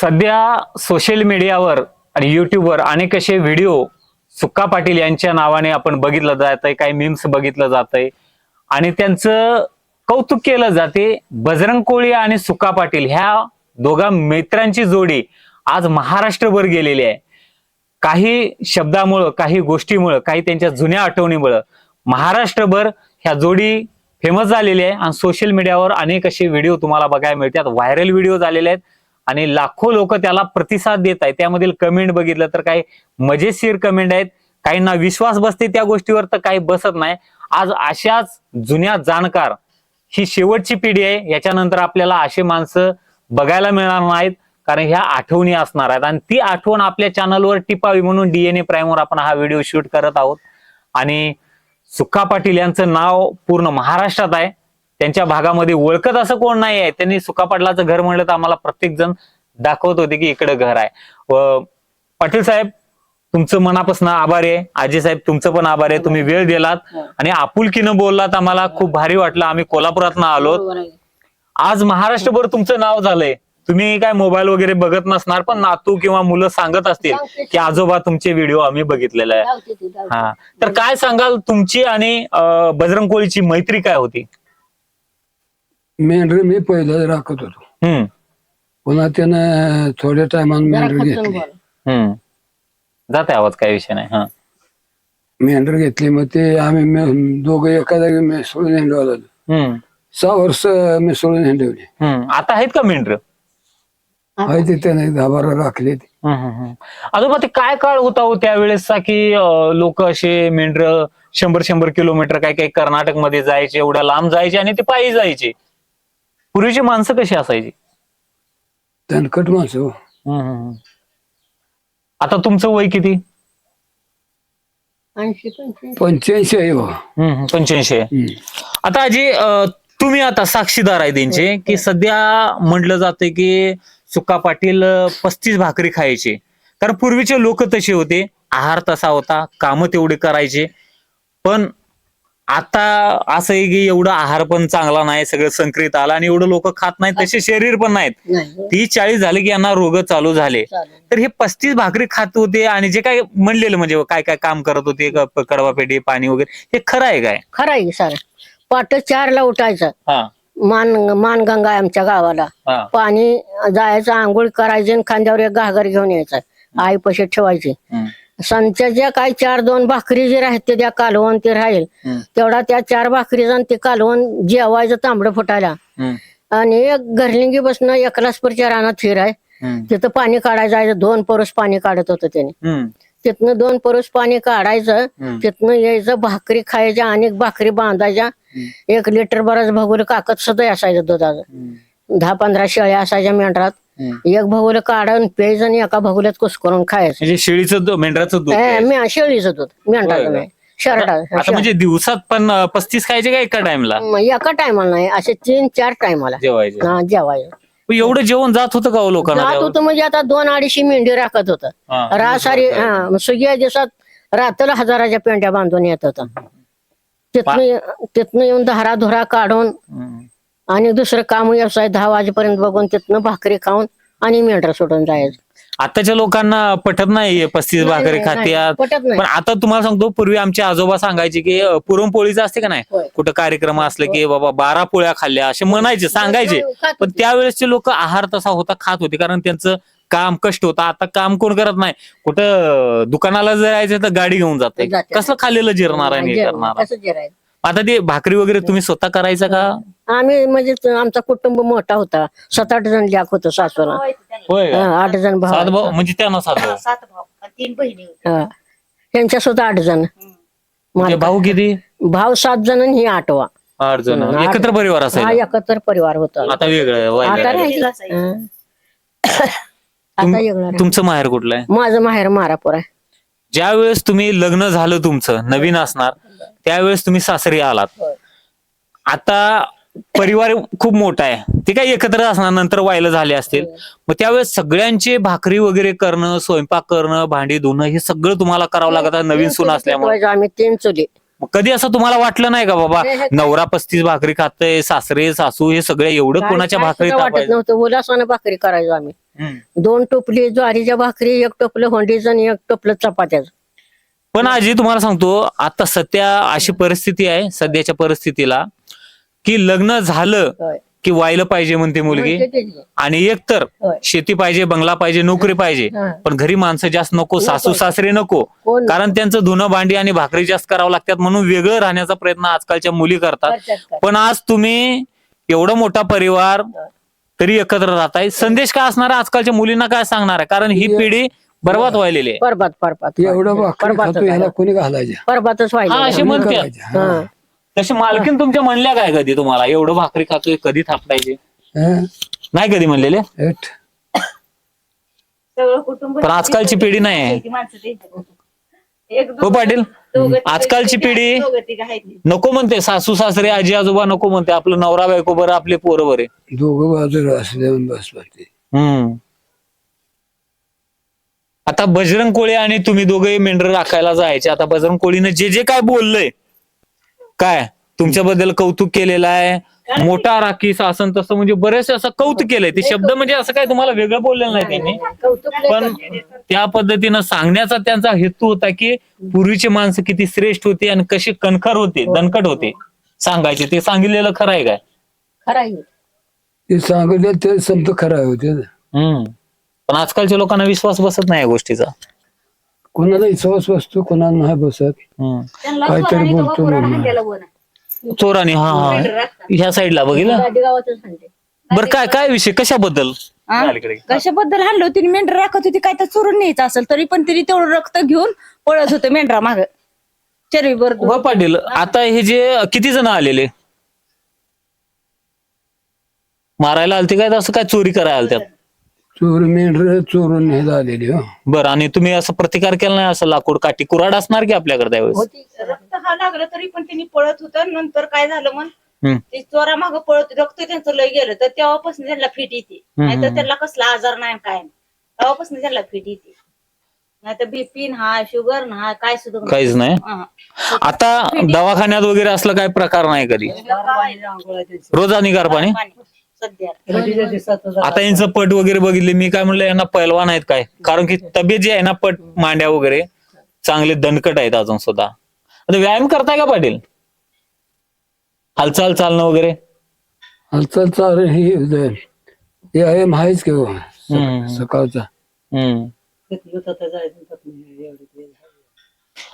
सध्या सोशल मीडियावर आणि युट्यूबवर अनेक असे व्हिडिओ सुक्का पाटील यांच्या नावाने आपण बघितलं जात आहे काही मीम्स बघितलं जात आहे आणि त्यांचं कौतुक केलं जाते बजरंग कोळी आणि सुक्का पाटील ह्या दोघा मित्रांची जोडी आज महाराष्ट्रभर गेलेली आहे. काही शब्दामुळं काही गोष्टीमुळं काही त्यांच्या जुन्या आठवणीमुळं महाराष्ट्रभर ह्या जोडी फेमस झालेली आहे. आणि सोशल मीडियावर अनेक असे व्हिडिओ तुम्हाला बघायला मिळतात. व्हायरल व्हिडिओ झालेले आहेत. आणि लाखो लोक त्याला प्रतिसाद देत आहेत. त्यामधील कमेंट बघितलं तर काही मजेशीर कमेंट आहेत. काहींना विश्वास बसते त्या गोष्टीवर तर काही बसत नाही. आज अशाच जुन्या जाणकार ही शेवटची पिढी आहे. याच्यानंतर आपल्याला असे माणसं बघायला मिळणार नाहीत. कारण ह्या आठवणी असणार आहेत. आणि ती आठवण आपल्या चॅनलवर टिपावी म्हणून डीएनए प्राईमवर आपण हा व्हिडिओ शूट करत आहोत. आणि सुक्का पाटील यांचं नाव पूर्ण महाराष्ट्रात आहे. त्यांच्या भागामध्ये ओळखत असं कोण नाही आहे त्यांनी सुक्का पाटलाचं घर म्हणलं तर आम्हाला प्रत्येक जण दाखवत होते की इकडे घर आहे. व पाटील साहेब तुमचं मनापासून आभार आहे. आजी साहेब तुमचं पण आभार आहे. तुम्ही वेळ दिलात आणि आपुलकीनं बोललात आम्हाला खूप भारी वाटलं. आम्ही कोल्हापुरात आलो. आज महाराष्ट्रभर तुमचं नाव झालंय. तुम्ही काय मोबाईल वगैरे बघत नसणार पण नातू किंवा मुलं सांगत असतील की आजोबा तुमचे व्हिडिओ आम्ही बघितलेला आहे हा. तर काय सांगाल तुमची आणि बजरंग कोळीची मैत्री काय होती? मेंढर मी पहिलं राखत होतो. हम्म. पुन्हा त्यानं थोड्या टायमान मेंढर घेतली. हम्म. जाते आवाज काही विषय नाही हा. मेंढर घेतली मग ते आम्ही मे- दोघं एका जागी मिसळून हिंडवायला लागलो. हम्म. सहा वर्ष मिसळून हिंडवली. हम्म. आता आहेत का मेंढर? आहे ते त्याने दहा बारा राखले ते आजोबा ते काय काळ होता हो त्यावेळेसचा की लोक असे मेंढर शंभर शंभर किलोमीटर काय काय कर्नाटकमध्ये जायचे एवढ्या लांब जायचे आणि ते पायी जायचे? पूर्वीची माणसं कशी असायची? तणकट माणसं हो. हम्म. आता तुमचं वय किती? ऐंशी पंच्याऐंशी. पंच्याऐंशी आहे बा पंच्याऐंशी आहे. आता आजी अं, तुम्ही आता साक्षीदार आहे त्यांचे की सध्या म्हटलं जाते की सुक्का पाटील पस्तीस भाकरी खायचे. कारण पूर्वीचे लोक तसे होते आहार तसा होता कामं तेवढे करायचे. पण आता असं आहे की एवढा आहार पण चांगला नाही सगळं संक्रित आला आणि एवढं लोक खात नाहीत तसे शरीर पण नाहीत. नाही तीस चाळीस झाले की यांना रोग चालू झाले. चालेल. तर हे पस्तीस भाकरी खात होते आणि जे काय म्हणलेलं म्हणजे काय काय काम करत होते क- कडवा पेटी पाणी वगैरे हे खरं आहे काय? खरं आहे सर. पाट चारला उठायचं. हा. मान मानगंगा आहे आमच्या गावाला. हा. पाणी जायचं आंघोळ करायचं आणि खांद्यावर एक घागर घेऊन यायचं. आई पशी ठेवायची. हम्म. संच्याच्या काय चार दोन भाकरी जे राहते त्या कालवण ते राहील. तेवढा त्या चार भाकरी जाऊन ते कालवण जेवायचं तांबडं फुटायला. आणि एक घरलिंगी बसणं एकलासपूरच्या रानात फिर आहे. तिथं पाणी काढायचं जायचं दोन परोस पाणी काढत होतं त्याने. तिथनं दोन परोस पाणी काढायचं. तिथनं यायचं भाकरी खायच्या अनेक भाकरी बांधायच्या एक लिटर बरंच भगोल काकत सुद्धा असायचं दुधाचं. दहा पंधरा शेळ्या असायच्या मेंढरात. एक भगोल काढून प्यायचं आणि एका भगोल्यात कुसकरून खायचं म्हणजे शेळीचं दूध मेंढराचं दूध ए, प्यायचं. मी शेळीचं दूध का? नाही शर्टाचं आता म्हणजे दिवसात पण अं, पस्तीस खायचे का एका टाइमला मग एका टायमाला नाही असे तीन चार टायमाला जेवायचे हा पण एवढं जेवण जात होतं का हो लोकांना जात? होतं म्हणजे आता दोन अडीचशे मेंढी राखत होतं हा. रासारी हा सुग्या दिवसात रात्रीला हजाराच्या पेंड्या बांधून येत होतं तिथनं तिथनं येऊन धारा धुरा काढून हम्म. आणि दुसरं काम व्यवसाय दहा वाजेपर्यंत बघून तिथनं भाकरी खाऊन आणि मेंढर सोडून जायचं. आताच्या लोकांना पटत नाही पस्तीस नाही, भाकरी नाही, खात्यात. पटत नाही. पण आता तुम्हाला सांगतो पूर्वी आमचे आजोबा सांगायचे की अं, पुरणपोळीचं असते का नाही? होय. कुठं कार्यक्रम असले की बाबा बारा पोळ्या खाल्ल्या असे म्हणायचे सांगायचे. खात पण त्यावेळेसचे लोक आहार तसा होता खात होते कारण त्यांचं काम कष्ट होतं. आता काम कोण करत नाही? कुठं अं, दुकानाला जायचं तर गाडी घेऊन जाते. जाते. कसं खाल्लेलं जिरणार आहे आणि हे करणार? कसं जिरायचं? आता ते भाकरी वगैरे तुम्ही स्वतः करायचा का? आम्ही म्हणजे त- आमचा कुटुंब मोठा होता. सात आठ जणляक होतो सासूला. होय का? हा, आठ जण सात भाऊ भाऊ म्हणजे त्यांना सात भाऊ. सात भाऊ. आणि तीन बहिणी होत्या. हा. त्यांच्या सुद्धा आठ जण. म्हणजे भाऊ किती? भाव सात जण आणि ही आठवा. आठ जण. हम्म, आठ- एकत्र परिवार हा असायचा एकत्र परिवार होता. आता वेगळं आता. राहिलं. हा. आता वेगळं राहिलं. तुमचं माहेर कुठलं आहे? माझं माहेर मारापूर आहे. ज्या वेळेस तुम्ही लग्न झालं तुमचं नवीन असणार त्यावेळेस तुम्ही सासरी आलात. आता परिवार खूप मोठा आहे. ते काय एकत्र असणार नंतर व्हायला झाले असतील. मग त्यावेळेस सगळ्यांचे भाकरी वगैरे करणं स्वयंपाक करणं भांडी धुणं हे सगळं तुम्हाला करावं लागत नवीन सून असल्यामुळे. आम्ही तीन चुली. मग कधी असं तुम्हाला वाटलं नाही का बाबा हे- हे- नवरा पस्तीस भाकरी खातय सासरे सासू हे सगळे एवढं कोणाच्या काय भाकरी सुद्धा वाटत तापायचं? नव्हतं. उलासानं भाकरी करायचो आम्ही. हम्म. दोन टोपली ज्वारीच्या भाकरी एक टोपलं होंडीचं आणि एक टोपलं चपात्याचं. पण आजी तुम्हाला सांगतो आता सध्या अशी परिस्थिती आहे सध्याच्या परिस्थितीला. की लग्न झालं होय. की व्हायला पाहिजे म्हणते मुलगी म्हणते. आणि एकतर होय. शेती पाहिजे बंगला पाहिजे नोकरी पाहिजे हा. पण घरी माणसं जास्त नको सासू सासरे नको कोण नको. कारण त्यांचं धुणं भांडी आणि भाकरी जास्त करावं लागतात म्हणून वेगळं राहण्याचा प्रयत्न आजकालच्या मुली करतात. पण आज तुम्ही एवढा मोठा परिवार तरी एकत्र राहताय संदेश काय असणार आहे आजकालच्या मुलींना काय सांगणार आहे कारण ही पिढी बर्बाद व्हायलेली आहे परबात परबात एवढं भाकरी परबातच खातो ह्याला आहे. कोणी घालायच्या परबातच हा व्हायला? हा. तसे मालकीन तुमच्या म्हणल्या काय कधी तुम्हाला? एवढं भाकरी खातोय कधी थापटायचे? नाही कधी म्हणलेले? हेट. सगळं कुटुंब पण आजकालची पिढी नाही. आहे. ती माणसं त्यांच्या एक हो पाटील. आजकालची पिढी दोघं नको म्हणते सासू सासरे आजी आजोबा नको म्हणते आपलं नवरा बायको बरं आपले पोरं बरे. दोघं बाजूला असले बस हम्म. आता बजरंग कोळी आणि तुम्ही दोघे मेंढर राखायला जायचे. आता बजरंग कोळीनं जे जे काय बोललंय काय? तुमच्याबद्दल कौतुक केलेलं आहे. मोठा राखी शासन तसं म्हणजे बरेचसे असं कौतुक केलंय. ते शब्द म्हणजे असं काय तुम्हाला वेगळं बोललेलं नाही त्यांनी. पण त्या पद्धतीनं सांगण्याचा त्यांचा हेतू होता की पूर्वीची माणसं किती श्रेष्ठ होती आणि कशी कणखर होते दणकट होते. सांगायचे. ते सांगितलेलं खरं आहे काय? खरं आहे. ते सांगितलं ते समजा खरं होते. हम्म. पण आजकालच्या लोकांना विश्वास बसत नाही या गोष्टीचा. कोणाला विश्वास बसतो कोणाला नाही बसत. हम्म. काहीतरी बोलतो म्हणून. चोराने हा हा. ह्या साईडला बघितलं? गाडी गावातच सांगते बरं काय काय विषय? कशाबद्दल? अलीकडे. कशाबद्दल हाणलं होती? मेंढर राखत होती काय तर चोरून न्यायचं असेल तरी पण तिने तेवढं रक्त घेऊन पळत होतं मेंढरा माग. चरबीवर हो पाटील आता हे जे किती जण आलेले? मारायला आलते काय? असं काय चोरी करायला आलत्यात? चोर मेंढर चोरून हे झालेली हो. बरं आणि तुम्ही असं प्रतिकार केला नाही असं लाकूड काठी कुराड असणार की आपल्याकडे त्यावेळेस? होती. रक्त हा लागलं तरी पण त्यांनी पळत होतं नंतर काय झालं मग हम्म. ते चोरा माग पळत रक्त त्यांचं लय गेलं तर तेव्हापासून त्यांना फिट येते. नाहीतर त्यांना कसला आजार नाही काय नाही. तेव्हापासून त्यांना फिट येते. नाही तर बीपी हा शुगर ना काय सुद्धा नाही. काहीच नाही. हा. आता दवाखान्यात वगैरे असलं काय प्रकार नाही कधी? रोज आणि गार पाणी पाणी. सध्या. आता यांचं पट वगैरे बघितले मी काय म्हणलं यांना पैलवान आहेत काय? कारण की तब्येत जी आहे ना पट मांड्या वगैरे चांगले दणकट आहेत अजून सुद्धा. आता व्यायाम करताय का पाटील? हालचाल चालणं वगैरे? हालचाल चाल ही उदय हे आहे माहीच की हो, हम्म. सकाळचा. हम्म.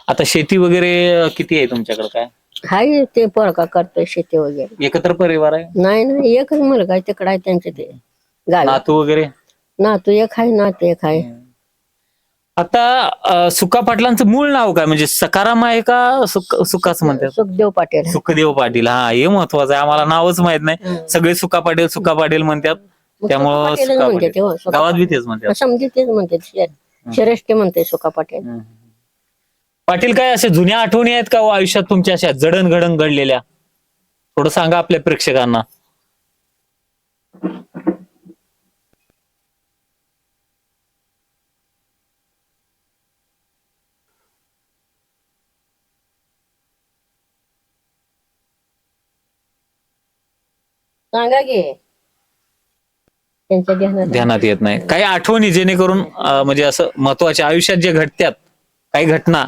आता शेती वगैरे किती आहे तुमच्याकडे काय? हाय ते पोरका करतोय शेती वगैरे. एकत्र परिवार आहे? नाही नाही एकच मुलगा आहे तिकडे आहे त्यांचे ते. नातू वगैरे? नातू एक आहे नातू एक आहे. आता अं, सुका पाटलांचं मूळ नाव काय? म्हणजे सकाराम आहे का सुक सुकाच म्हणतात? सुखदेव पाटील. सुखदेव पाटील हा हे महत्वाचं आहे. आम्हाला नावच माहीत नाही. सगळे सुका पाटील सुका पाटील म्हणतात. त्यामुळं पाटीलच सुका म्हणते पाटील. ते, हो, सुका गावात बी तेच म्हणतात. समजी तेच म्हणते. शे- श्रेष्ठ म्हणते सुका पाटील. हम्म. पाटील काय असे जुन्या आठवणी आहेत का हो आयुष्यात तुमच्या अशा जडण घडण घडलेल्या? थोडं सांगा आपल्या प्रेक्षकांना. सांगा की. त्यांच्या ध्यानात ध्यानात येत नाही. काही आठवणी जेणेकरून अं, म्हणजे असं महत्त्वाच्या आयुष्यात जे घडत्यात काही घटना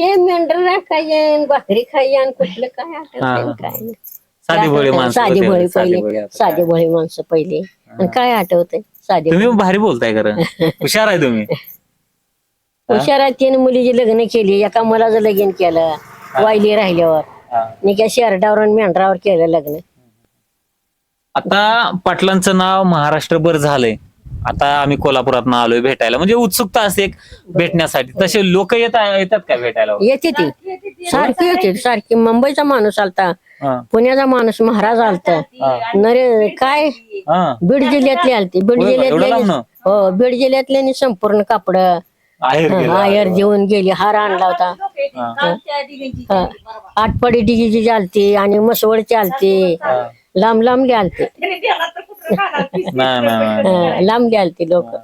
ते मेंढर खायन भाकरी खायन कुठलं काय आठवतंय हा. आणि काय नाही. साधी भोळी माणसं साधी होते. भोळी साधी भोळी पहिले आता साधी भोळी माणसं पहिले. आणि काय आठवतंय? साधी तुम्ही भारी बोलताय खरं. हुशार आहे तुम्ही. हुशारात तिने मुलीची लग्न केली एका मुलाचं लगीन केलं वायली राहिल्यावर. निका शेरडावर आणि मेंढरावर केलं लग्न. आता पाटलांचं नाव महाराष्ट्रभर झालंय. आता आम्ही कोल्हापुरात आलोय भेटायला. म्हणजे उत्सुकता असते एक भेटण्यासाठी. तसे लोक येत येतात का भेटायला? येते ती. सारखी येते सारखी. मुंबईचा माणूस आलता पुण्याचा माणूस महाराज आलता. नरे काय. बीड जिल्ह्यातले आलते. बीड जिल्ह्यातले? हो बीड जिल्ह्यातल्यानी संपूर्ण कापड. आयर जेवण गेली हार आणला होता. आटपाडी डिगीची चालते आणि मसवडची आलते. लांब लांबले आलते. नाही नाही, हा, लोक.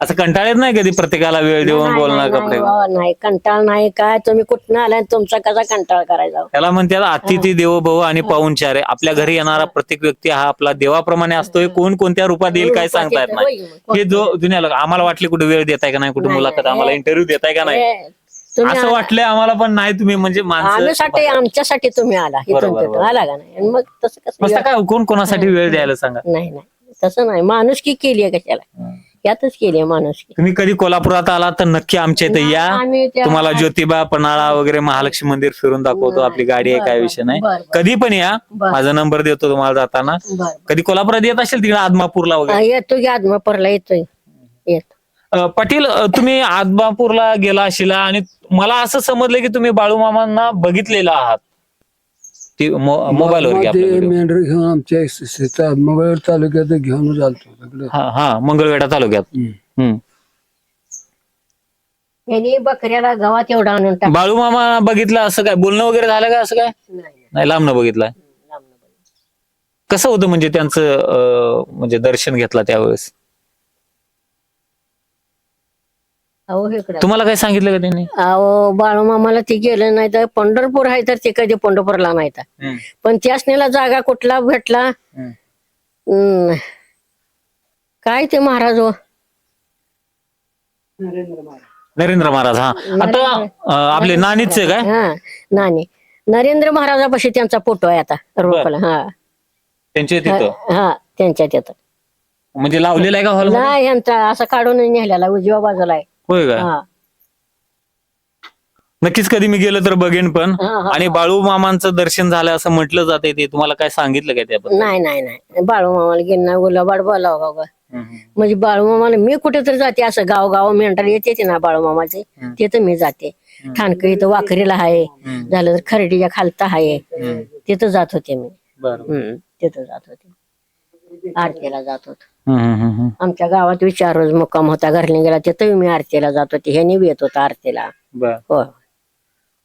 असं कंटाळत नाही कधी प्रत्येकाला वेळ देऊन बोलणार नाही, कपडे नाही, कंटाळ नाही काय तुम्ही कुठनं आलाय आणि तुमचा कसा कंटाळ करायचा? त्याला म्हणतात अतिथी देवो भव आणि पाहुणचार आहे. आपल्या घरी येणारा प्रत्येक व्यक्ती हा आपला देवाप्रमाणे असतोय. कोण कोणत्या रूपात येईल काय सांगता येत नाही. हे जो दुनियाला आम्हाला वाटले कुठे वेळ देताय का नाही कुठे मुलाखत. आम्हाला इंटरव्ह्यू देताय का नाही? हे, तुम्ही असं वाटलंय आम्हाला पण नाही तुम्ही म्हणजे माणसं आम्हीसाठी आमच्यासाठी तुम्ही आला. इथून बरोबर, तिथून बरोबर. आला का नाही? आणि मग तसं कसं मस्त काय कोण कोणासाठी वेळ द्यायला सांगा? नाही नाही. तसं नाही. माणुसकी केली आहे कशाला यातच केली आहे माणुसकी. तुम्ही कधी कोल्हापुरात आला तर नक्की आमच्या इथे या. आम्ही त्या- तुम्हाला ज्योतिबा पन्हाळा वगैरे महालक्ष्मी मंदिर फिरून दाखवतो. आपली गाडी आहे काय विषय नाही. बरं, बरं. कधी पण या. बरं. माझा नंबर देतो तुम्हाला जाताना. बरं कधी कोल्हापुरात येत असेल तिकडे आदमापूरला वगैरे? येतो की आदमापूरला येतोय. येतो. अ, पाटील अ, तुम्ही आदमापूरला गेला अशिला आणि मला असं समजलं की तुम्ही बाळूमामांना बघितलेलं आहात. ती मोबाईलवर. मेंढर घेऊन आमच्या शेतात तालुक्यात घेऊन तिकडे हा हा मंगळवेढा तालुक्यात. हम्म. हम्म. यांनी बकऱ्याला गव्हात एवढा आणून टाक बाळूमामा बघितलं असं काय? बोलणं वगैरे झालं का असं काय? नाही लांबनं बघितलंय कसं होतं म्हणजे त्यांचं अ, म्हणजे दर्शन घेतलं त्यावेळेस? अहो इकडं. तुम्हाला काय सांगितलं का त्यांनी? अहो बाळूमामाला ते गेलं नाही तर पंढरपूर आहे तर ते कधी पंढरपूरला नाही तर. पण त्यासनेला जागा कुठला भेटला? हम्म. काय ते महाराज हो? नरेंद्र महाराज. हा. आता अ, आपले नानीच काय? हा नानी. नरेंद्र महाराजापाशी त्यांचा फोटो आहे आता रोपला हा. त्यांचे तिथं? हा त्यांच्या तिथं. म्हणजे लावलेलं आहे का हॉल नाही यांचा असं काढून नेलेला उजव्या बाजूला आहे. होय का हा. नक्कीच कधी मी गेलो तर बघेन पण. हा, हा. आणि बाळू मामांचं दर्शन झालं असं म्हटलं जाते ते. तुम्हाला काय सांगितलं काय त्याबद्दल? नाही नाही नाही. बाळूमामाला गेलं नाही. गुलाबाड बोलाव गाव म्हणजे बाळूमामाला मी कुठेतरी जाते असं गाव गाव मेंढर येते ते ना बाळूमामाचे तिथं मी जाते. ठाणक इथं वाखरीला आहे. झालं तर खरडीच्या खालता आहे. तिथं जात होते मी. बरं हम्म, तिथं जात होते. आरतीला जात होतो. हम्म, हम्म, हम्म. आमच्या गावात विचार रोज मुक्काम होता. घरने गेला तिथं मी आरतीला जात होते. ह्यानी बी येत होता आरतीला. बरं. हो.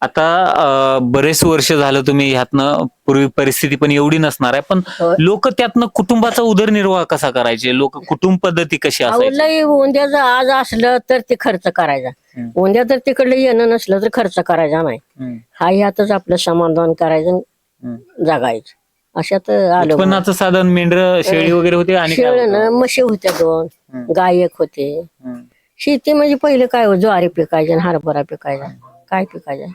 आता बरेच वर्ष झालं तुम्ही ह्यातनं पूर्वी परिस्थिती पण एवढी नसणार आहे पण होय. लोक त्यातनं कुटुंबाचा उदरनिर्वाह कसा करायचे? लोक कुटुंब पद्धती कशी अहो, असायची? लय उद्याचं आज असलं तर ते खर्च करायचा. हम्म. उद्या तर तिकडलं येणं नसलं तर खर्च करायचा नाही. हम्म, हा ह्यातच आपलं समाधान करायचं हम्म. जगायचं. अशात आलो उत्पन्नाचं साधन मेंढर शेळी वगैरे होते आणि काय होतं? शेळ्यानं म्हशी होत्या दोन हम्म. गाय एक होते. हम्म. शेती म्हणजे पहिले काय हो, ज्वारी पिकायचे आणि हरभरा पिकायचा. काय पिकायचा?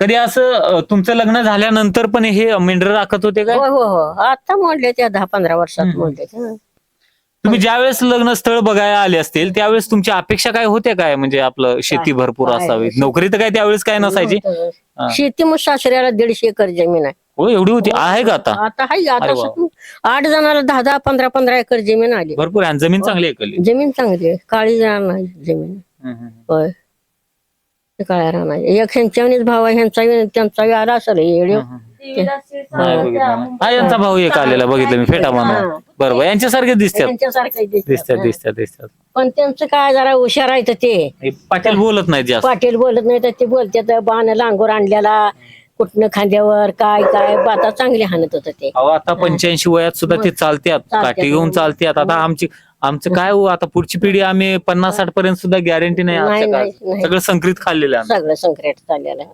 कधी असं अं, तुमचं लग्न झाल्यानंतर पण हे मेंढर राखत होते काय? हो हो हो. आता मोडले त्या दहा पंधरा वर्षात मोडले त्या. तुम्ही ज्यावेळेस लग्न स्थळ बघायला आले असतील त्यावेळेस तुमच्या अपेक्षा काय होत्या काय? म्हणजे आपलं शेती भरपूर काय? असावी. नोकरी तर काय त्यावेळेस काय नसायची? हा. शेती मग सासऱ्याला दीडशे एकर जमीन आहे. हो एवढी होती. आहे का आता? आता हाय अरे आता वा. सगळं- आठ जणाला दहा दहा पंधरा पंधरा एकर जमीन आली. भरपूर आहे. आणि जमीन चांगली आहे कली जमीन चांगली आहे. काळी राहणार जमीन. होय. ते काळ्या राहणार एक ह्यांच्यावनीच भाव आहे ह्यांचा त्यांचा आला असेल येडे हा. यांचा भाऊ एक आलेला बघितलं मी फेटा बांधून बरोबर. यांच्यासारखे दिसतात. त्यांच्यासारखं दिसतात. दिसतात दिसतात पण त्यांचं काय जरा हुशार आहे तर ते. हे पाटील बोलत जास्त. पाटील बोलत नाही तर ते बोलतात बाण लांगोर आणल्याला कुठनं खांद्यावर काय काय? बाता चांगली हाणत होत ते. अहो आता पंच्याऐंशी वयात सुद्धा ते चालतात काठी घेऊन चालतात आता आमची आमचं काय हो आता पुढची पिढी आम्ही पन्नास साठ पर्यंत सुद्धा गॅरंटी नाही नाही, आमच्या नाही, काळात. नाही. सगळं संकरित खाल्लेलं आहे सगळं संक्रेट चाललेलं आहे.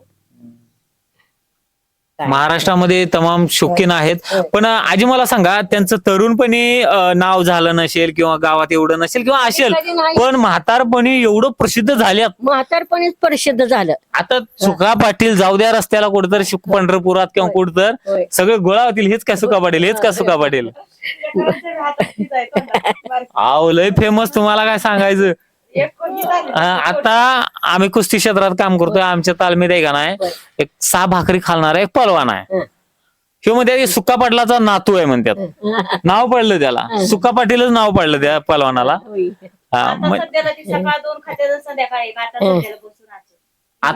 महाराष्ट्रामध्ये तमाम शौकीन आहेत. पण आजी मला सांगा त्यांचं तरुणपणी नाव झालं नसेल किंवा गावात एवढं नसेल किंवा असेल. पण म्हातारपणी एवढं प्रसिद्ध झाल्यात म्हातारपणीच परिषद झालं. आता सुका पाटील जाऊ द्या रस्त्याला कुठतर शिक- पंढरपुरात किंवा कुठतर. सगळे गोळा होतील हेच काय सुका पाटील हेच काय सुका पाटील? आव लय फेमस तुम्हाला काय सांगायचं? हा, आता आम्ही कुस्ती क्षेत्रात काम करतोय. आमच्या तालमीत आहे का नाही? एक सहा भाकरी खालणारा एक पलवान आहे. हे. म्हणते सुका पाटलाचा नातू आहे म्हणतात. नाव पडलं त्याला. सुका पाटीलच नाव पडलं त्या पलवानाला. हा,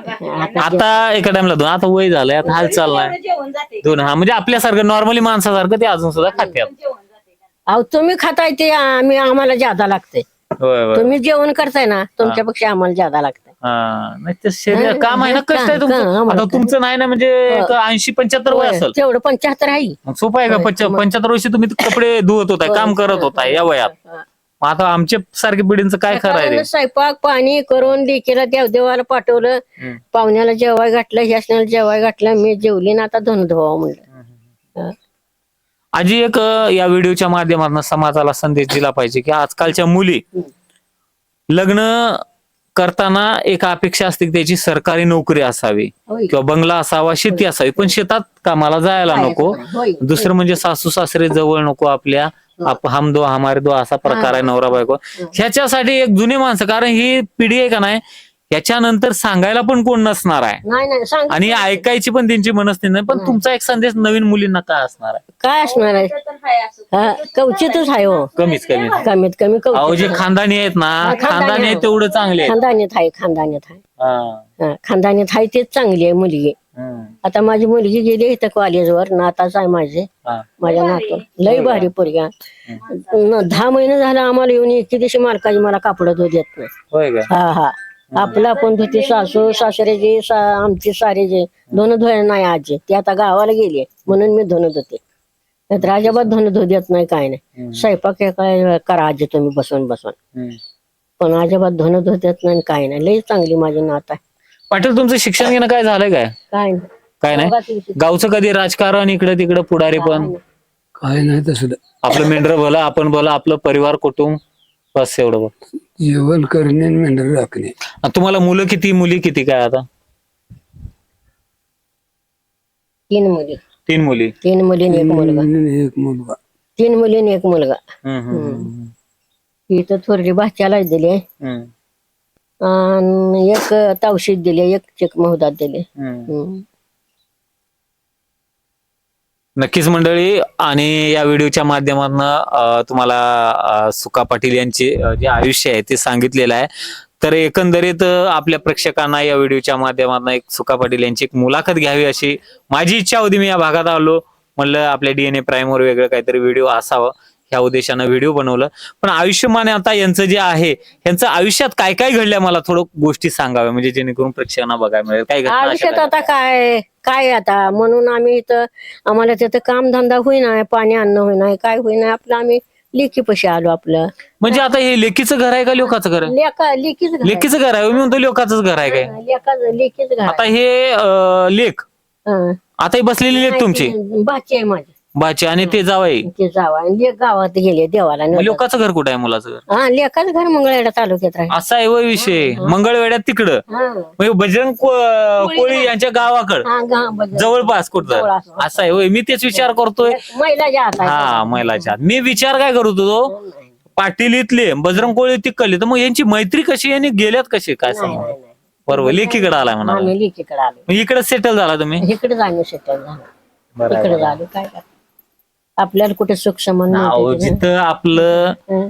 आता एक, आहे. टाइमला दोन आता वय झालंय आता हाल चाललाय. जेवण जेवण जाते. दोन हा म्हणजे आपल्यासारखं नॉर्मली माणसासारखं ते अजून सुद्धा खात्यात. अहो तुम्ही खाताय ते आम्ही आम्हाला ज्यादा लागते होय होय. तुम्ही जेवण करताय ना तुमच्यापेक्षा आम्हाला ज्यादा लागतंय. हा नाही ते शरीर हं, काम आहे ना हं, कष्ट आहे तुमचं. आता तुमचं नाही ना म्हणजे ऐंशी पंच्याहत्तर वय होय, असेल. तेवढं पंच्याहत्तर आहे. मग सोपं आहे का? पंच्याहत्तर वर्षी तुम्ही कपडे धुवत होता काम करत होता या वयात. मग आता आमच्या सारख्या पिढींचं काय खरं आहे रे? सकाळनं स्वयंपाक पाणी करून लेकीला देवदेवाला पाठवलं. हम्म. पाहुण्याला जेवाय घातलं ह्यासण्याला जेवाय घातलं मी जेवली ना आता धनु धुवा म्हणलं. हा. आजी एक या व्हिडिओच्या माध्यमातून समाजाला संदेश दिला पाहिजे की आजकालच्या मुली लग्न करताना एक अपेक्षा असते की त्याची सरकारी नोकरी असावी. किंवा बंगला असावा शेती असावी. पण शेतात कामाला जायला नको. दुसरं म्हणजे सासू सासरे जवळ नको आपल्या. आप हम दो हमारे दो असा प्रकार आहे नवरा बायको. ह्याच्यासाठी एक जुने माणसं कारण ही पिढी आहे का नाही याच्यानंतर सांगायला पण कोण नसणार आहे. नाही नाही सांग आणि ऐकायची पण त्यांची मनस्थिती नाही. पण तुमचा एक संदेश नवीन मुलींना काय असणार आहे? काय असणार आहे? हा कवचितच आहे हो. कमीच कमी कमीत कमी अहो जे खानदानी आहेत ना खानदानी आहेत आहे. तेवढं चांगले आहेत. खानदानीत आहे खानदानीत आहे. खानदानीत आहे तेच चांगली आहे मुलगी. आता माझी मुलगी गेली इथं कॉलेजवर नाताच आहे माझे. हा. माझ्या नातू लय भारी. पोरग्या दहा महिने झालं आम्हाला येऊन एके दिवशी मालकाची मला कापड देत नाही. होय का? हा हा. आपलं आपण धुते सासू सासऱ्याची सा, आमची सारेचे धुणं धुय नाही आजी ती आता गावाला गेली म्हणून मी धुणं धुते. नाहीतर अजिबात धुणं धुत देत नाही काय नाही. स्वयंपाक हे काय करा आजी तुम्ही बसून बसून. पण अजिबात धुणं धुत देत नाही काय नाही. लई चांगली माझी नात आहे. पाटील तुमचं शिक्षण घेणं काय झालंय काय? काय नाही. काय नाही. गावचं कधी राजकारण इकडे तिकडे पुढारी पण? काय नाही. तसलं आपलं मेंढर भलं आपण भलं आपलं परिवार कुटुंब. बस एवढं बघ जेवण करणे आणि मेंढर राखणे. तुम्हाला मुलं किती? मुली किती काय आता? तीन मुली. तीन मुली. तीन मुली आणि एक मुलगा. आणि एक मुलगा. तीन मुली आणि एक मुलगा. हम्म, हम्म, ही तर थोरली भाच्याला दिली. हम्म, आणि एक तावशीत दिली एक चिक महुदात दिली. हम्म. हम्म. नक्कीच मंडळी आणि या व्हिडिओच्या माध्यमातून तुम्हाला सुका पाटील यांचे जे आयुष्य आहे ते सांगितलेलं आहे. तर एकंदरीत आपल्या प्रेक्षकांना या व्हिडिओच्या माध्यमातून एक सुका पाटील यांची एक मुलाखत घ्यावी अशी माझी इच्छा होती. मी या भागात आलो म्हणलं आपल्या डीएनए प्राईमवर वेगळं काहीतरी व्हिडिओ असावं. ह्या उद्देशानं व्हिडिओ बनवलं. पण आयुष्यमान आता यांचं जे आहे यांचं आयुष्यात काय काय घडलंय मला थोडं गोष्टी सांगाव्या? म्हणजे जेणेकरून प्रेक्षकांना बघायला मिळेल. काय घटना अशा आयुष्यात? आता काय? काय आता? म्हणून आम्ही इथं आम्हाला तिथं कामधंदा होईना पाणी अन्न होईना काय होईना आपलं आम्ही लेखी पशी आलो आपलं. म्हणजे आता हे लेकीचं घर आहे का लोकांचं घर आहे? लेकीच घर आहे. लेकीचं घर आहे. मी म्हणतो लोकांचंच घर आहे काय? लेका लेकीच घर आता हे अं, लेख. आता ही बसलेली लेख तुमची. बाची आहे माझी. बाची आणि ते जावाई ते जावा. आणि लेक गावात गेले देवाला मग. लोकांचं घर कुठं आहे मुलाचं घर? हा लेखाच घर मंगळवेढा तालुक्यात राहील असा आहे वय विषय. मंगळवेड्यात तिकडं. हा. म्हणजे बजरंग को- कोळी यांच्या गावाकडं. हा गा-. जवळपास कुठं? असं. आहे होय मी तेच विचार करतोय. हात आहे. हा महिलाच्या हात. मी विचार काय करत होतो? पाटील इथले बजरंग कोळी तिकडले. तर मग यांची मैत्री कशी यांनी गेल्यात कशी काय सांग? नाही, नाही. बरोबर लेखीकडे आलाय म्हणा आम्ही लेकीकडे आलो. मग इकडे सेटल झाला तुम्ही? इकडे आम्ही सेटल झालो. इकडे. झालो. काय करणार? आपल्याला कुठे सुख समान अहो, जिथं आपलं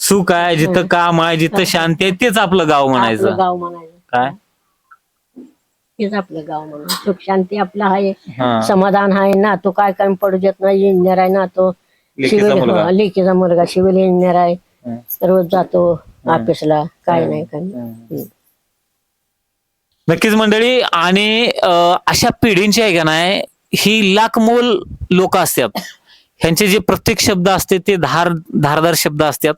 सुख आहे जिथं काम आहे जिथं शांती आहे तेच आपलं गाव म्हणायचं. गाव म्हणायचं. काय? तेच आपलं गाव म्हणून सुख शांती आपलं आहे. हा. समाधान आहे. ना तो काय काम पडू देत नाही. इंजिनियर आहे ना तो लेकीचा सिव्हिल मुलगा. हा, लेकीचा मुलगा. सिव्हिल इंजिनियर आहे. हं. रोज जातो ऑफिसला काय नाही काय नाही. हं. नक्कीच मंडळी आणि अं, अशा पिढींची आहे का नाही ही लाख मोल लोक असतात. ह्यांचे जे प्रत्येक शब्द असते ते धार धारदार शब्द असतात.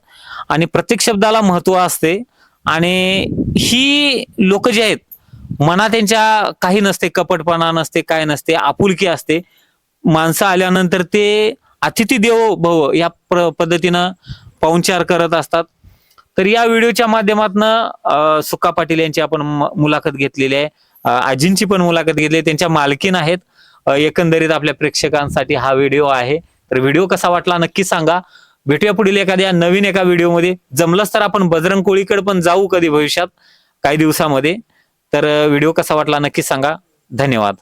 आणि प्रत्येक शब्दाला महत्त्व असते. आणि ही लोक जे आहेत मनात त्यांच्या काही नसते कपटपणा नसते काय नसते आपुलकी असते. माणसं आल्यानंतर ते अतिथी देवो भव या प्र पद्धतीनं पाहुणचार करत असतात. तर या व्हिडिओच्या माध्यमातून सुक्का पाटील यांची आपण म- मुलाखत घेतलेली आहे. आजींची पण मुलाखत घेतली आहे. त्यांच्या मालकीन आहेत. एकंदरीत आपल्या प्रेक्षकांसाठी हा व्हिडिओ आहे. तर व्हिडिओ कसा वाटला नक्की सांगा. भेटूया पुढील एखाद्या नवीन एका व्हिडिओमध्ये. जमलंच तर आपण बजरंग कोळीकडे पण जाऊ कधी भविष्यात काही दिवसामध्ये. तर व्हिडिओ कसा वाटला नक्की सांगा. धन्यवाद.